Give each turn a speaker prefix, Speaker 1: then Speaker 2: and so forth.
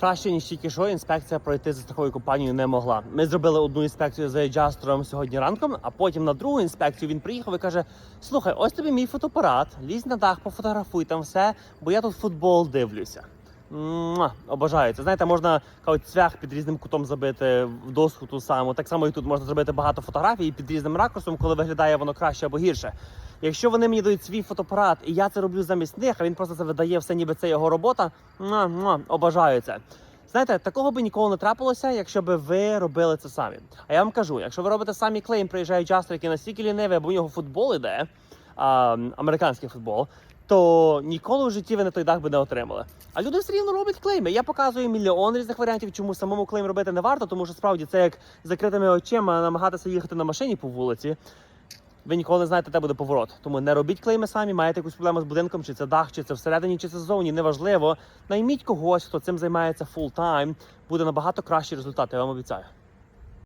Speaker 1: Краще ніж тільки що інспекція пройти за страховою компанією не могла. Ми зробили одну інспекцію з Джастером сьогодні ранком, а потім на другу інспекцію він приїхав і каже: Слухай, ось тобі мій фотоапарат, лізь на дах, пофотографуй там все, бо я тут футбол дивлюся. Муа, обожаю це. Знаєте, можна кажуть, цвях під різним кутом забити в доску ту саму. Так само і тут можна зробити багато фотографій під різним ракурсом, коли виглядає воно краще або гірше. Якщо вони мені дають свій фотоапарат, і я це роблю замість них, а він просто це видає все, ніби це його робота. Муа, це. Знаєте, такого би ніколи не трапилося, якщо би ви робили це самі. А я вам кажу, якщо ви робите самі клейм, приїжджає Джастер, який настільки лінивий, або у нього футбол іде, а, американський футбол, то ніколи в житті ви на той дах би не отримали. А люди все рівно роблять клейми. Я показую мільйон різних варіантів, чому самому клейм робити не варто, тому що справді це як закритими очима намагатися їхати на машині по вулиці. Ви ніколи не знаєте, де буде поворот. Тому не робіть клейми самі, маєте якусь проблему з будинком, чи це дах, чи це всередині, чи це ззовні, неважливо. Найміть когось, хто цим займається фул тайм, буде набагато кращі результати, я вам обіцяю.